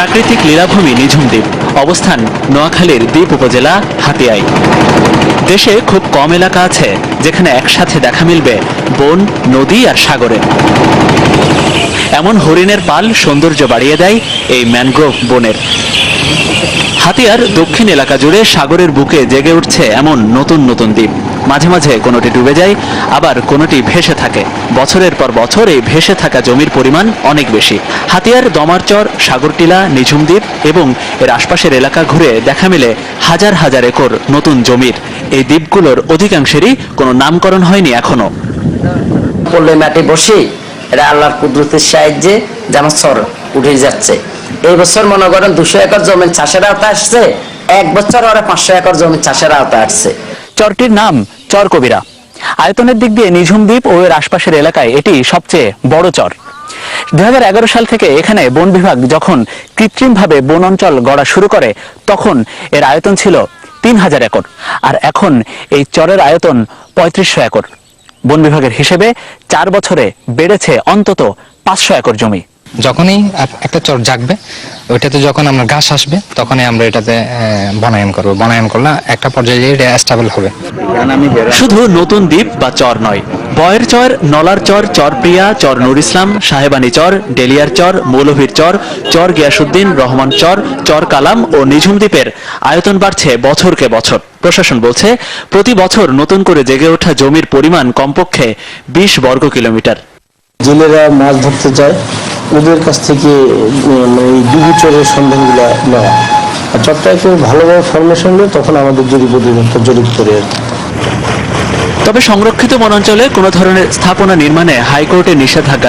প্রাকৃতিক লীলাভূমি নিঝুম দ্বীপ অবস্থান নোয়াখালীর দ্বীপ উপজেলা হাতিয়ায় দেশে খুব কম এলাকা আছে যেখানে একসাথে দেখা মিলবে বন, নদী আর সাগরে। এমন হরিণের পাল সৌন্দর্য বাড়িয়ে দেয় এই ম্যানগ্রোভ বনের। হাতিয়ার দক্ষিণ এলাকা জুড়ে সাগরের বুকে জেগে উঠছে এমন নতুন নতুন দ্বীপ। মাঝে মাঝে কোনোটি ডুবে যায় আবার কোনোটি ভেসে থাকে। বছরের পর বছর এই ভেসে থাকা জমির পরিমাণ অনেক বেশি। হাতিয়ার দমারচর সাগরটিলা নিঝুম দ্বীপ এবং এর আশপাশের এলাকা ঘুরে দেখা মেলে হাজার হাজার একর নতুন জমির। এই দ্বীপগুলোর অধিকাংশেরই কোনো নামকরণ হয়নি এখনও। পড়লে মাটি বসে এটা আল্লাহর কুদরতের সাহায্যে সর উঠে যাচ্ছে। এই বছর মনে করেন দুশো একর জমি চাষের আওতা আসছে এক বছর ওরা পাঁচশো একর জমি চাষের আওতা আসছে। চরটির নাম চর কবিরা। আয়তনের দিক দিয়ে নিঝুম দ্বীপ ও এর আশপাশের এলাকায় এটি সবচেয়ে বড় চর। দু হাজার এগারো সাল থেকে এখানে বন বিভাগ যখন কৃত্রিমভাবে বন অঞ্চল গড়া শুরু করে, তখন এর আয়তন ছিল তিন হাজার একর, আর এখন এই চরের আয়তন পঁয়ত্রিশশো একর। বন বিভাগের হিসেবে চার বছরে বেড়েছে অন্তত পাঁচশো একর জমি। যখনই একটা চর জাগবে, ওইটাতে যখন আমরা ঘাস আসবে, তখনই আমরা এটাতে বনায়ন করব। বনায়ন করলে একটা পর্যায়ে এটা স্টেবল হবে। শুধু নতুন দ্বীপ বা চর নয়, বয়ের চর, নলার চর, চরপ্রিয়া, চর নুর ইসলাম, সাহেবানী চর, ডেলিয়ার চর, মৌলভীর চর চর গিয়াসুদ্দিন রহমান চর চর কালাম ও নিঝুম দ্বীপের আয়তন বাড়ছে বছরকে বছর। প্রশাসন বলছে, প্রতি বছর নতুন করে জেগে ওঠা জমির পরিমাণ কমপক্ষে বিশ বর্গ কিলোমিটার জেলেরা মাছ ধরতে যায়, ওদের কাছ থেকে মানে এই ডুবু চরের সন্ধানগুলো নেওয়া। আর চট্টায় কেউ ভালোভাবে ফরমেশন নেই তখন আমাদের জরিপ অধিদপ্তর জরিপ করে তবে সংরক্ষিত বনাঞ্চলে কোনো ধরনের স্থাপনা নির্মাণে হাইকোর্টের নিষেধাজ্ঞা